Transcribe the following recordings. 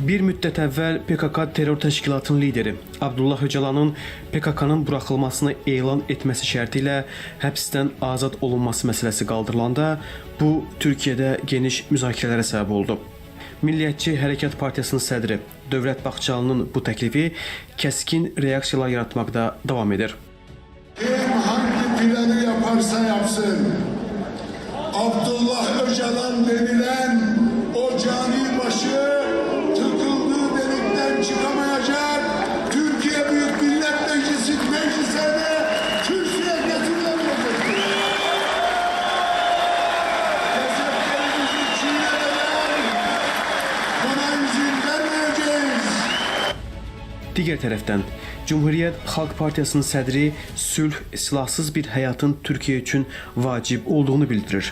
Bir müddət əvvəl PKK terror təşkilatının lideri Abdullah Öcalanın PKK-nın buraxılmasını elan etməsi şərti ilə həbsdən azad olunması məsələsi qaldırılanda bu Türkiyədə geniş müzakirələrə səbəb oldu. Milliyyətçi Hərəkat Partiyasının sədri Dövlət Baxçalının bu təklifi kəskin reaksiyalar yaratmaqda davam edir. Kim hangi planı yaparsa yapsın. Abdullah Öcalan denilen o cani Digər tərəfdən Cümhuriyyət Xalq Partiyasının sədri sülh silahsız bir həyatın Türkiyə üçün vacib olduğunu bildirir.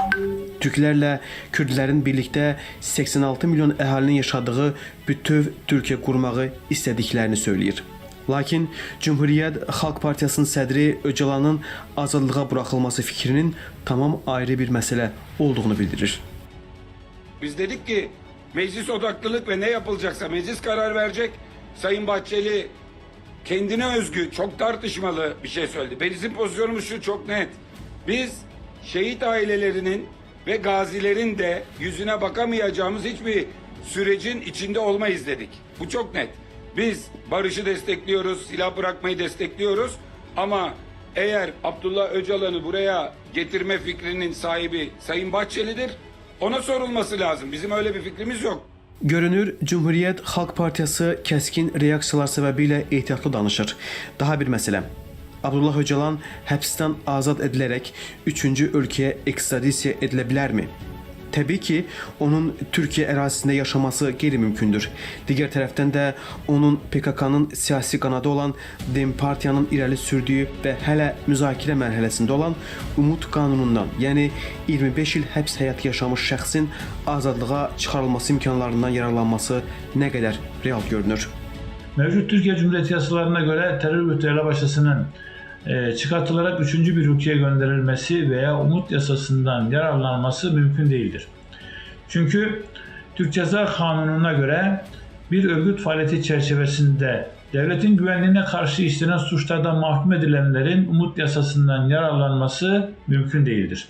Türklərlə Kürdlərin birlikdə 86 milyon əhalinin yaşadığı bütöv Türkiyə qurmağı istədiklərini söyləyir. Lakin Cümhuriyyət Xalq Partiyasının sədri Öcalanın azadlığa buraxılması fikrinin tamam ayrı bir məsələ olduğunu bildirir. Biz dedik ki meclis odaklılık ve ne yapılacaksa meclis karar verecek. Sayın Bahçeli kendine özgü çok tartışmalı bir şey söyledi. Bizim pozisyonumuz şu çok net. Biz şehit ailelerinin ve gazilerin de yüzüne bakamayacağımız hiçbir sürecin içinde olmayız dedik. Bu çok net. Biz barışı destekliyoruz, silah bırakmayı destekliyoruz ama eğer Abdullah Öcalan'ı buraya getirme fikrinin sahibi Sayın Bahçeli'dir, ona sorulması lazım. Bizim öyle bir fikrimiz yok. Görünür, Cümhuriyyət Xalq Partiyası kəskin reaksiyalar səbəbilə ehtiyatlı danışır. Daha bir məsələ. Abdullah Öcalan həbsdən azad edilərək üçüncü ölkəyə ekstradisiya edilə bilərmi? Təbii ki, onun Türkiyə ərazisində yaşaması qeyri-mümkündür. Digər tərəfdən də onun PKK-nın siyasi qanadı olan Dem Partiyanın irəli sürdüyü və hələ müzakirə mərhələsində olan Umud qanunundan, yəni 25 il həbs həyatı yaşamış şəxsin azadlığa çıxarılması imkanlarından yararlanması nə qədər real görünür? Mevcut Türkiye Cumhuriyeti yasalarına göre terör örgütü elebaşısının e, çıkartılarak üçüncü bir ülkeye gönderilmesi veya umut yasasından yararlanması mümkün değildir. Çünkü Türk Ceza Kanunu'na göre bir örgüt faaliyeti çerçevesinde devletin güvenliğine karşı işlenen suçlardan mahkum edilenlerin umut yasasından yararlanması mümkün değildir.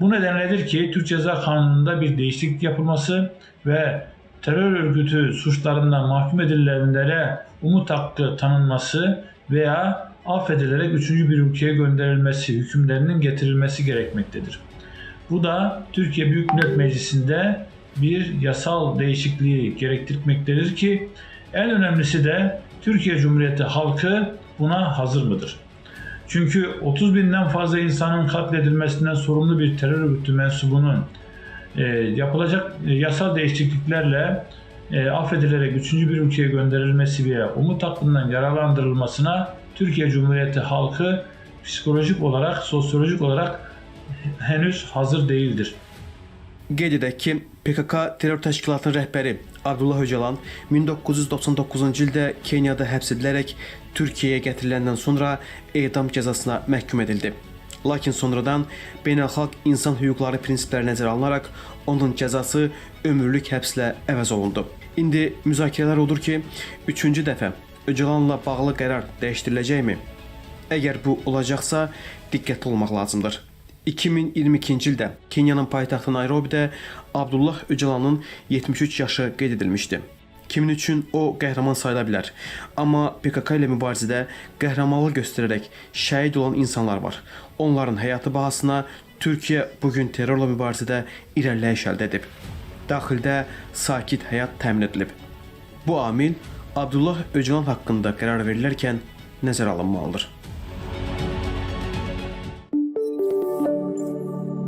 Bu nedenledir ki Türk Ceza Kanunu'nda bir değişiklik yapılması ve terör örgütü suçlarından mahkum edilenlere umut hakkı tanınması veya affedilerek üçüncü bir ülkeye gönderilmesi hükümlerinin getirilmesi gerekmektedir. Bu da Türkiye Büyük Millet Meclisi'nde bir yasal değişikliği gerektirmektedir ki en önemlisi de Türkiye Cumhuriyeti halkı buna hazır mıdır? Çünkü 30 binden fazla insanın katledilmesinden sorumlu bir terör örgütü mensubunun e, yapılacak e, yasal değişikliklerle e, affedilerek üçüncü bir ülkeye gönderilmesi veya umut hakkından yararlandırılmasına Türkiye Cumhuriyeti halkı psikolojik olarak, sosyolojik olarak henüz hazır değildir. Qeyd edək ki, PKK terror təşkilatının rəhbəri Abdullah Öcalan 1999-cu ildə Keniyada həbs edilərək Türkiyəyə gətiriləndən sonra edam cəzasına məhkum edildi. Lakin sonradan beynəlxalq insan hüquqları prinsipləri nəzərə alınaraq onun cəzası ömürlük həbslə əvəz olundu. İndi müzakirələr odur ki, 3-cü dəfə Öcalanla bağlı qərar dəyişdiriləcəkmi? Əgər bu olacaqsa, diqqətli olmaq lazımdır. 2022-ci ildə Kenyanın paytaxtı Nairobidə Abdullah Öcalanın 73 yaşı qeyd edilmişdi. Kimin üçün o qəhrəman sayıla bilər. Amma PKK ilə mübarizədə qəhrəmanlıq göstərərək şəhid olan insanlar var. Onların həyatı bahasına Türkiyə bu gün terrorla mübarizədə irəliləyiş əldə edib. Daxildə sakit həyat təmin edilib. Bu amil Abdullah Öcalan haqqında qərar verilərkən nəzərə alınmalıdır.